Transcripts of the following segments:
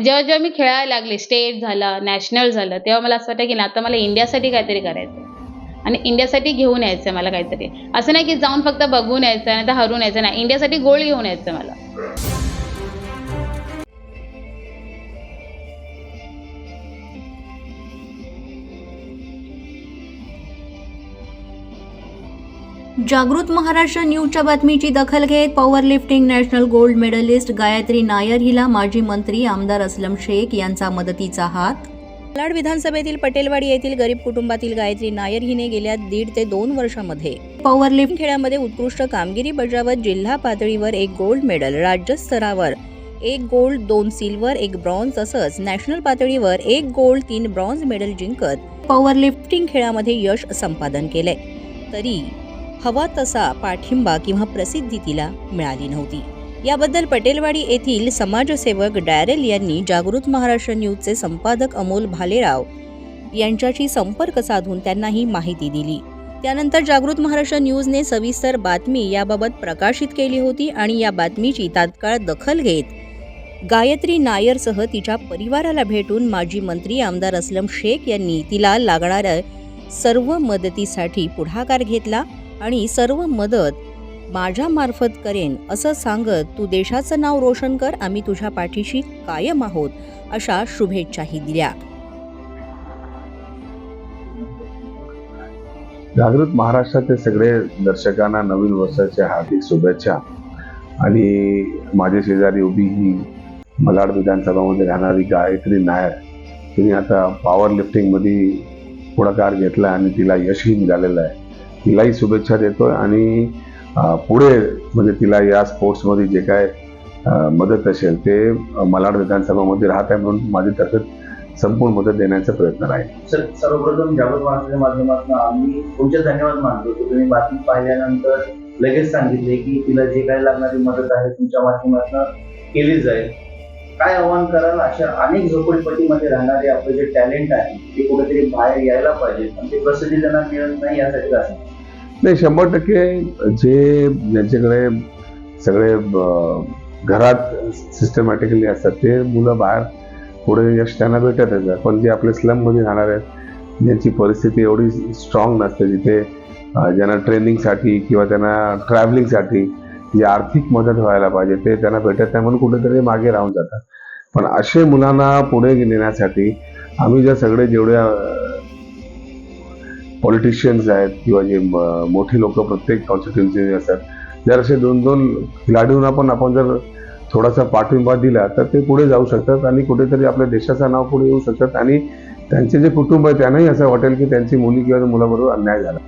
जेव्हा जेव्हा मी खेळायला लागले स्टेट झालं नॅशनल झालं तेव्हा मला असं वाटतं की ना आता मला इंडियासाठी काहीतरी करायचं आणि इंडियासाठी घेऊन यायचं मला काहीतरी. असं नाही की जाऊन फक्त बघून यायचं नाही तर हरून यायचं नाही इंडियासाठी गोल्ड घेऊन यायचं मला. जागृत महाराष्ट्र न्यूजच्या बातमीची दखल घेत power lifting national gold medalist Gayatri Nair हिला माजी मंत्री आमदार असलम शेख यांचा मदतीचा हात. लाड विधानसभेतील पटेलवाडी येथील गरीब कुटुंबातील गायत्री नायर हिने गेल्या दीड ते दोन वर्षामध्ये पॉवर लिफ्ट खेळामध्ये उत्कृष्ट कामगिरी बजावत जिल्हा पातळीवर एक गोल्ड मेडल राज्य स्तरावर एक गोल्ड दोन सिल्वर एक ब्रॉन्झ तसंच नॅशनल पातळीवर एक गोल्ड तीन ब्रॉन्झ मेडल जिंकत पॉवर लिफ्टिंग खेळामध्ये यश संपादन केलंय. तरी हवा तसा पाठिंबा किंवा प्रसिद्धी तिला मिळाली नव्हती. याबद्दल पटेलवाडी येथील समाजसेवक डॅरेल यांनी जागृत महाराष्ट्र न्यूजचे संपादक अमोल भालेराव यांच्याशी संपर्क साधून त्यांना ही माहिती दिली. त्यानंतर जागृत महाराष्ट्र न्यूजने सविस्तर बातमी याबाबत प्रकाशित केली होती आणि या बातमीची तात्काळ दखल घेत गायत्री नायरसह तिच्या परिवाराला भेटून माजी मंत्री आमदार असलम शेख यांनी तिला लागणाऱ्या सर्व मदतीसाठी पुढाकार घेतला आणि सर्व मदत माझ्यामार्फत करेन असं सांगत तू देशाचं नाव रोशन कर आम्ही तुझ्या पाठीशी कायम आहोत अशा शुभेच्छाही दिल्या. जागृत महाराष्ट्राचे सगळे दर्शकांना नवीन वर्षाच्या हार्दिक शुभेच्छा. आणि माझे शेजारी उभी ही मलाड विधानसभामध्ये राहणारी गायत्री नायर तिने आता पॉवर लिफ्टिंगमध्ये पुढाकार घेतला आणि तिला यशही मिळालेलं आहे. तिलाही शुभेच्छा देतोय आणि पुढे म्हणजे तिला या स्पोर्ट्समध्ये जे काय मदत असेल ते मलाड विधानसभामध्ये राहत आहे म्हणून माझी माझ्यातर्फे संपूर्ण मदत देण्याचा प्रयत्न राहील. सर सर्वप्रथम जागृत माणसाच्या माध्यमातून आम्ही तुमचे धन्यवाद मानतो. की तुम्ही बातमी पाहिल्यानंतर लगेच सांगितले की तिला जे काही लागणारी मदत आहे तुमच्या माध्यमातून केली जाईल. काय आव्हान कराल अशा अनेक झोपडपट्टीमध्ये राहणारे आपले जे टॅलेंट आहे ते कुठेतरी बाहेर यायला पाहिजे. पण ते प्रसिद्धी त्यांना मिळत नाही यासाठी असं नाही शंभर टक्के जे ज्यांच्याकडे सगळे घरात सिस्टमॅटिकली असतात ते मुलं बाहेर पुढे यश त्यांना भेटत येतात पण जे आपले स्लममध्ये राहणार आहेत ज्यांची परिस्थिती एवढी स्ट्रॉंग नसते जिथे ज्यांना ट्रेनिंगसाठी किंवा त्यांना ट्रॅव्हलिंगसाठी जी आर्थिक मदत व्हायला पाहिजे ते त्यांना भेटत नाही म्हणून कुठेतरी मागे राहून जातात. पण असे मुलांना पुढे नेण्यासाठी आम्ही ज्या सगळे जेवढ्या पॉलिटिशियन्स आहेत किंवा जे मोठे लोक प्रत्येक कॉन्स्टिट्युएन्सी असतात. जर असे दोन दोन खेळाडूंना पण आपण जर थोडासा पाठिंबा दिला तर ते पुढे जाऊ शकतात आणि कुठेतरी आपल्या देशाचं नाव पुढे येऊ शकतात आणि त्यांचे जे कुटुंब आहे त्यांनाही असं वाटेल की त्यांची मुली किंवा मुलाबरोबर अन्याय झाला.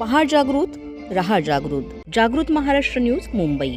पहा जागृत रहा जागृत. जागृत महाराष्ट्र न्यूज मुंबई.